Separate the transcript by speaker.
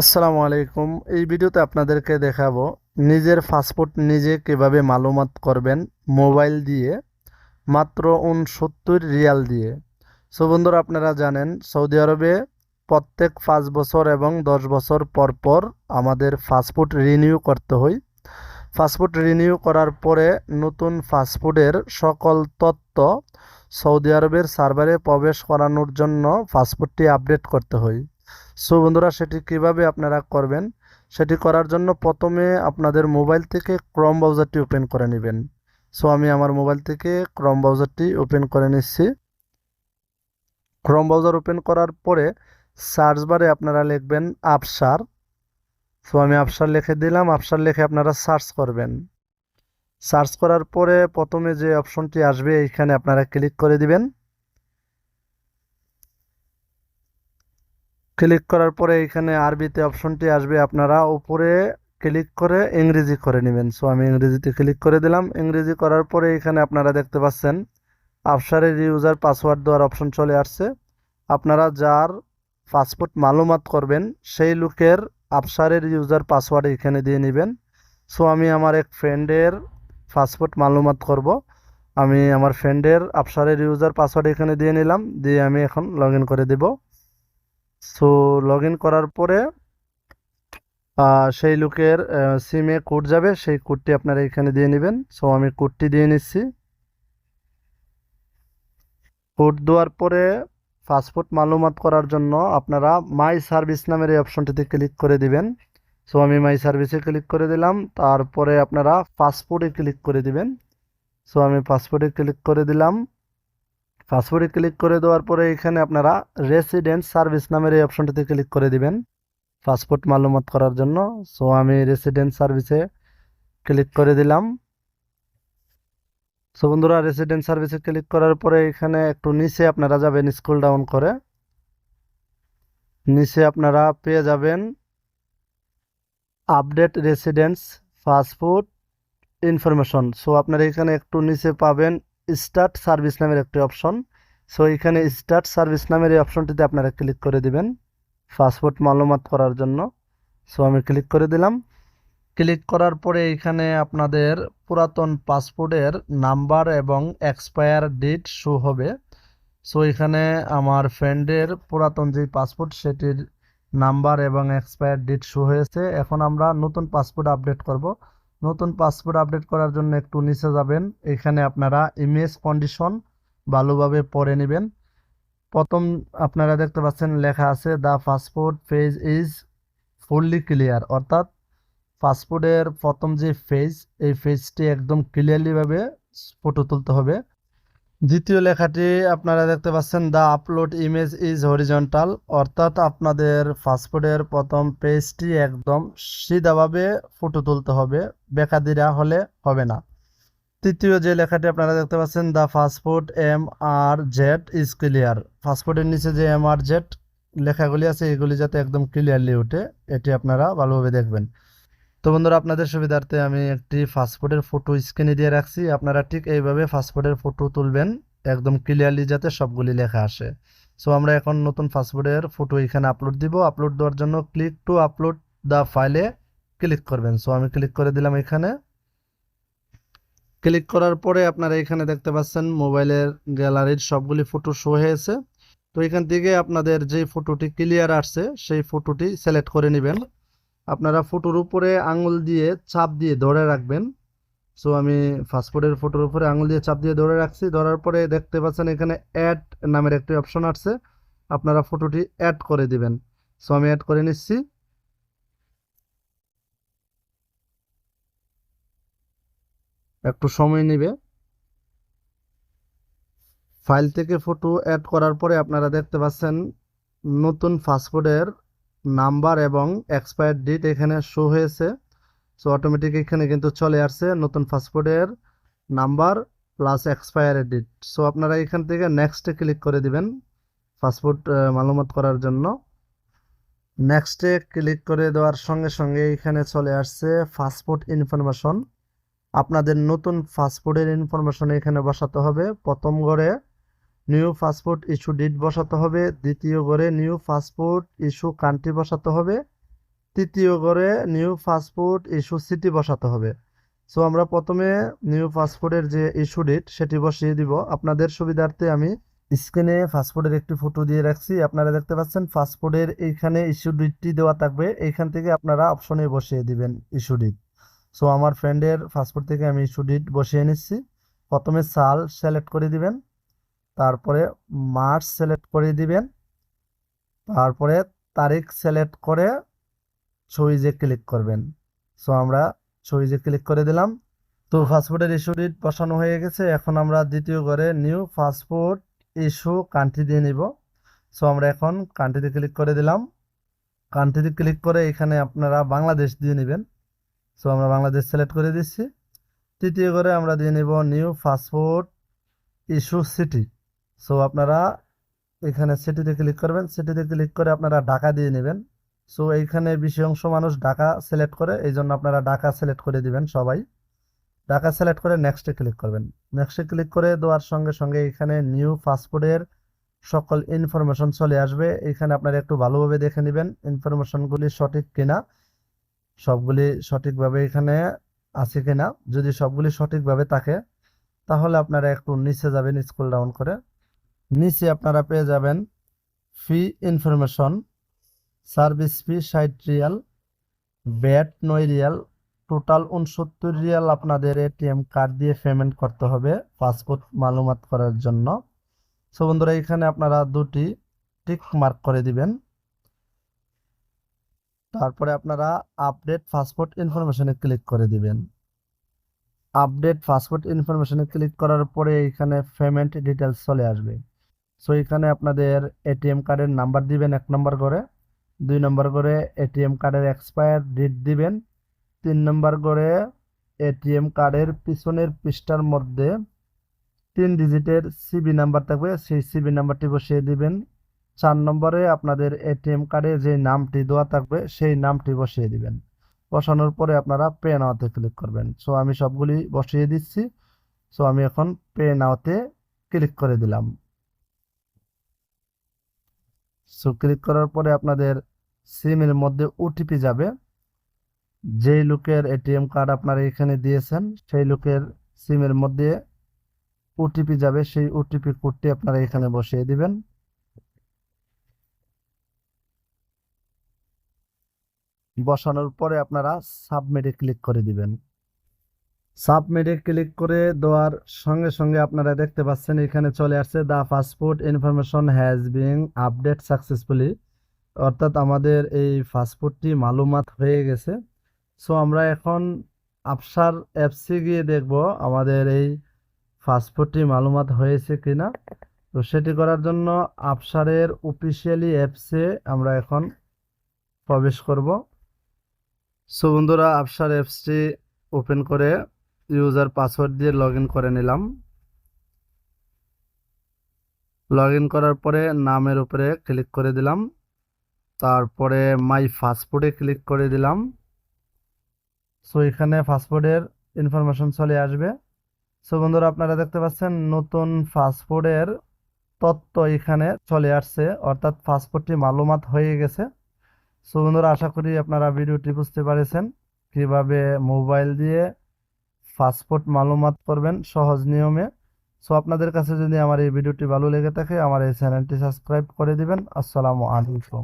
Speaker 1: আসসালামু আলাইকুম। এই ভিডিওতে আপনাদেরকে দেখাবো নিজের পাসপোর্ট নিজে কীভাবে মালুমাত করবেন মোবাইল দিয়ে, মাত্র উনসত্তর রিয়াল দিয়ে। সো বন্ধুরা, আপনারা জানেন, সৌদি আরবে প্রত্যেক পাঁচ বছর এবং দশ বছর পর পর আমাদের পাসপোর্ট রিনিউ করতে হয়। পাসপোর্ট রিনিউ করার পরে নতুন পাসপোর্টের সকল তথ্য সৌদি আরবের সার্ভারে প্রবেশ করানোর জন্য পাসপোর্টটি আপডেট করতে হয়। সো বন্ধুরা, সেটি কীভাবে আপনারা করবেন? সেটি করার জন্য প্রথমে আপনাদের মোবাইল থেকে ক্রম ব্রাউজারটি ওপেন করে নেবেন। সো আমি আমার মোবাইল থেকে ক্রম ব্রাউজারটি ওপেন করে নিচ্ছি। ক্রম ব্রাউজার ওপেন করার পরে সার্চ বারে আপনারা লিখবেন আপসার সো আমি আপসার লিখে দিলাম। আপসার লিখে আপনারা সার্চ করবেন। সার্চ করার পরে প্রথমে যে অপশনটি আসবে, এইখানে আপনারা ক্লিক করে দিবেন। ক্লিক করার পরে এখানে আরবিতে অপশনটি আসবে আপনারা উপরে ক্লিক করে ইংরেজি করে নেবেন। সো আমি ইংরেজিতে ক্লিক করে দিলাম। ইংরেজি করার পরে এখানে আপনারা দেখতে পাচ্ছেন আফসারের ইউজার পাসওয়ার্ড দেওয়ার অপশন চলে আসছে। আপনারা যার পাসপোর্ট মালুমাত করবেন, সেই লোকের আফসারের ইউজার পাসওয়ার্ড এখানে দিয়ে নেবেন। সো আমি আমার এক ফ্রেন্ডের পাসপোর্ট মালুমাত করব। আমি আমার ফ্রেন্ডের আফসারের ইউজার পাসওয়ার্ড এখানে দিয়ে নিলাম। দিয়ে আমি এখন লগ করে দেবো। সো লগ ইন করার পরে সেই লোকের সিমে কোড যাবে, সেই কোডটি আপনারা এখানে দিয়ে নেবেন। সো আমি কোডটি দিয়ে নিচ্ছি। কোড দেওয়ার পরে পাসপোর্ট মালুমাত করার জন্য আপনারা মাই সার্ভিস নামের এই অপশনটিতে ক্লিক করে দিবেন। সো আমি মাই সার্ভিসে ক্লিক করে দিলাম। তারপরে আপনারা পাসপোর্টে ক্লিক করে দিবেন। সো আমি পাসপোর্টে ক্লিক করে দিলাম। পাসপোর্টে ক্লিক করে দেওয়ার পরে এখানে আপনারা রেসিডেন্ট সার্ভিস নামের এই অপশনটিতে ক্লিক করে দিবেন। পাসপোর্ট মালুমাত করার জন্য। সো আমি রেসিডেন্ট সার্ভিসে ক্লিক করে দিলাম। সো বন্ধুরা রেসিডেন্ট সার্ভিসে ক্লিক করার পরে এখানে একটু নিচে আপনারা যাবেন স্কুল ডাউন করে। নিচে আপনারা পেয়ে যাবেন update residence passport information so আপনারা এখানে একটু নিচে পাবেন স্টার্ট সার্ভিস নামের একটি অপশন সো এখানে স্টার্ট সার্ভিস নামের এই অপশনটিতে আপনারা ক্লিক করে দিবেন পাসপোর্ট মালুমাত করার জন্য। সো আমি ক্লিক করে দিলাম। ক্লিক করার পরে এখানে আপনাদের পুরাতন পাসপোর্টের নাম্বার এবং এক্সপায়ার ডেট শো হবে। সো এখানে আমার ফ্রেন্ডের পুরাতন যে পাসপোর্ট সেটির নাম্বার এবং এক্সপায়ার ডেট শো হয়েছে। এখন আমরা নতুন পাসপোর্ট আপডেট করব। নতুন পাসপোর্ট আপডেট করার জন্য একটু নিচে যাবেন। এখানে আপনারা ইমেজ কন্ডিশন ভালোভাবে পড়ে নেবেন। প্রথম আপনারা দেখতে পাচ্ছেন লেখা আছে the passport face is fully clear অর্থাৎ পাসপোর্টের প্রথম যে ফেজ এই ফেজটি একদম ক্লিয়ারলিভাবে ফটো তুলতে হবে। দ্বিতীয় লেখাটি আপনারা দেখতে পাচ্ছেন the upload image is horizontal অর্থাৎ আপনাদের পাসপোর্টের প্রথম পেজটি একদম সিধাভাবে ফটো তুলতে হবে, বেকাদিরা হলে হবে না। তৃতীয় যে লেখাটি আপনারা দেখতে পাচ্ছেন the passport M R Z is clear পাসপোর্টের নিচে যে এম আর জেড লেখাগুলি আছে, এগুলি যাতে একদম ক্লিয়ারলি ওঠে, এটি আপনারা ভালোভাবে দেখবেন। তো বন্ধুরা, আপনাদের সুবিধার্থে আমি একটি পাসপোর্টের ফটো স্ক্রিনে দিয়ে রাখছি। আপনারা ঠিক এইভাবে পাসপোর্টের ফটো তুলবেন, একদম ক্লিয়ারলি যাতে সবগুলি লেখা আসে। সো আমরা এখন নতুন পাসপোর্টের ফটো এখানে আপলোড দিব। আপলোড দেওয়ার জন্য ক্লিক টু আপলোড দ্য ফাইলে ক্লিক করবেন। সো আমি ক্লিক করে দিলাম এখানে। ক্লিক করার পরে আপনারা এখানে দেখতে পাচ্ছেন মোবাইলের গ্যালারির সবগুলি ফটো শো হয়েছে। তো এখান থেকে আপনাদের যে ফটোটি ক্লিয়ার আসছে, সেই ফটোটি সিলেক্ট করে নেবেন। আপনারা ফটোর উপরে আঙুল দিয়ে চাপ দিয়ে ধরে রাখবেন। সো আমি পাসপোর্টের ফটোর উপরে আঙুল দিয়ে চাপ দিয়ে ধরে রাখছি। ধরার পরে দেখতে পাচ্ছেন এখানে অ্যাড নামের একটি অপশন আসছে। আপনারা ফটোটি অ্যাড করে দিবেন। সো আমি অ্যাড করে নিচ্ছি। একটু সময় নেবে। ফাইল থেকে ফটো অ্যাড করার পরে আপনারা দেখতে পাচ্ছেন নতুন পাসপোর্টের নাম্বার এবং এক্সপায়ার ডেট এখানে শো হয়েছে। সো অটোমেটিক এখানে কিন্তু চলে আসছে নতুন পাসপোর্টের number plus expire date so আপনারা এখান থেকে নেক্সটে ক্লিক করে দিবেন পাসপোর্ট মালুমাত করার জন্য। নেক্সটে ক্লিক করে দেওয়ার সঙ্গে সঙ্গে এখানে চলে আসছে পাসপোর্ট ইনফরমেশন আপনাদের নতুন পাসপোর্টের ইনফরমেশন এখানে বসাতে হবে। প্রথম ঘরে নিউ পাসপোর্ট ইস্যু ডেট বসাতে হবে। দ্বিতীয় ঘরে নিউ পাসপোর্ট ইস্যু কান্ট্রি বসাতে হবে। তৃতীয় ঘরে নিউ পাসপোর্ট ইস্যু সিটি বসাতে হবে। সো আমরা প্রথমে নিউ পাসপোর্টের যে ইস্যু ডেট, সেটি বসিয়ে দিব। আপনাদের সুবিধার্থে আমি স্ক্রিনে পাসপোর্টের একটি ফটো দিয়ে রাখছি। আপনারা দেখতে পাচ্ছেন পাসপোর্টের এইখানে ইস্যু ডেটটি দেওয়া থাকবে। এইখান থেকে আপনারা অপশনে বসিয়ে দিবেন ইস্যু ডেট। সো আমার ফ্রেন্ডের পাসপোর্ট থেকে আমি ইস্যু ডেট বসিয়ে নিচ্ছি। প্রথমে সাল সিলেক্ট করে দিবেন। তারপরে মার্চ সিলেক্ট করে দিবেন। তারপরে তারিখ সিলেক্ট করে সুইচে ক্লিক করবেন। সো আমরা সুইচে ক্লিক করে দিলাম। তো পাসপোর্টের ইস্যু ডেট বসানো হয়ে গেছে। এখন আমরা দ্বিতীয় ঘরে নিউ পাসপোর্ট ইস্যু কান্ট্রি দিয়ে নিব। সো আমরা এখন কান্ট্রিতে ক্লিক করে দিলাম। কান্ট্রিতে ক্লিক করে এখানে আপনারা বাংলাদেশ দিয়ে নেবেন। সো আমরা বাংলাদেশ সিলেক্ট করে দিচ্ছি। তৃতীয় ঘরে আমরা দিয়ে নিব new passport issue city so আপনারা এখানে সিটিতে ক্লিক করবেন। সিটিতে ক্লিক করে আপনারা ঢাকা দিয়ে নেবেন। সো এইখানে বেশি অংশ মানুষ ঢাকা সিলেক্ট করে এই জন্য আপনারা ঢাকা সিলেক্ট করে দিবেন সবাই। ঢাকা সিলেক্ট করে নেক্সটে ক্লিক করবেন। নেক্সটে ক্লিক করে দেওয়ার সঙ্গে সঙ্গে এখানে নিউ পাসপোর্টের সকল ইনফরমেশন চলে আসবে। এখানে আপনারা একটু ভালোভাবে দেখে নেবেন ইনফরমেশনগুলি সঠিক কিনা। সবগুলি সঠিকভাবে এখানে আছে কিনা। যদি সবগুলি সঠিকভাবে থাকে, তাহলে আপনারা একটু নিচে যাবেন স্কুল ডাউন করে। নিচে আপনারা পেয়ে যাবেন ফি ইনফরমেশন সার্ভিস ফি ষাট রিয়াল ব্যাট নয় রিয়াল টোটাল উনসত্তর রিয়াল আপনাদের এটিএম কার্ড দিয়ে পেমেন্ট করতে হবে পাসপোর্ট মালুমাত করার জন্য। সো বন্ধুরা, এখানে আপনারা দুটি টিক মার্ক করে দিবেন। তারপরে আপনারা আপডেট পাসপোর্ট ইনফরমেশনে ক্লিক করে দিবেন। আপডেট পাসপোর্ট ইনফরমেশনে ক্লিক করার পরে এখানে পেমেন্ট ডিটেলস চলে আসবে। সো এখানে আপনাদের এটিএম কার্ডের নাম্বার দিবেন এক নম্বর করে, দুই নম্বর করে এটিএম কার্ডের এক্সপায়ার ডেট দিবেন, তিন নম্বর করে এটিএম কার্ডের পিছনের পৃষ্ঠার মধ্যে তিন ডিজিটের সিবি নাম্বার থাকবে, সেই সিবি নাম্বারটি বসিয়ে দিবেন। চার নম্বরে আপনাদের এটিএম কার্ডে যে নামটি দেওয়া থাকবে, সেই নামটি বসিয়ে দিবেন। বসানোর পরে আপনারা পে নাওতে ক্লিক করবেন। সো আমি সবগুলি বসিয়ে দিচ্ছি। সো আমি এখন পে নাওতে ক্লিক করে দিলাম। সো ক্লিক করার পরে আপনাদের সিমের মধ্যে ওটিপি যাবে। যেই লোকের এটিএম কার্ড আপনারা এখানে দিয়েছেন, সেই লোকের সিমের মধ্যে ওটিপি যাবে, সেই ওটিপি কোডটি আপনারা এখানে বসিয়ে দিবেন। বসানোর পরে আপনারা সাবমিটে ক্লিক করে দিবেন। সাবমিটে ক্লিক করে দেওয়ার সঙ্গে সঙ্গে আপনারা দেখতে পাচ্ছেন এখানে চলে আসছে the passport information has being update successfully. অর্থাৎ আমাদের এই পাসপোর্টটি মালুমাত হয়ে গেছে। সো আমরা এখন আফসার অ্যাপসে গিয়ে দেখব আমাদের এই পাসপোর্টটি মালুমাত হয়েছে কিনা। তো সেটি করার জন্য আফসারের অফিসিয়ালি অ্যাপসে আমরা এখন প্রবেশ করব। সো বন্ধুরা, আফসার অ্যাপসটি ওপেন করে ইউজার পাসওয়ার্ড দিয়ে লগ করে নিলাম। লগ করার পরে নামের উপরে ক্লিক করে দিলাম। তারপরে মাই পাসপোর্টে ক্লিক করে দিলাম। সো, এখানে পাসপোর্টের ইনফরমেশন চলে আসবে। সো, বন্ধুরা, আপনারা দেখতে পাচ্ছেন নতুন পাসপোর্টের তথ্য এখানে চলে আসছে, অর্থাৎ পাসপোর্টটি মালুমাত হয়ে গেছে। সো, বন্ধুরা, আশা করি আপনারা ভিডিওটি বুঝতে পারেছেন। কীভাবে মোবাইল দিয়ে পাসপোর্ট মালুমাত করবেন সহজ নিয়মে। সো আপনাদের কাছে যদি আমার এই ভিডিওটি ভালো লেগে থাকে, আমার এই চ্যানেলটি সাবস্ক্রাইব করে দিবেন। আসসালামু আলাইকুম।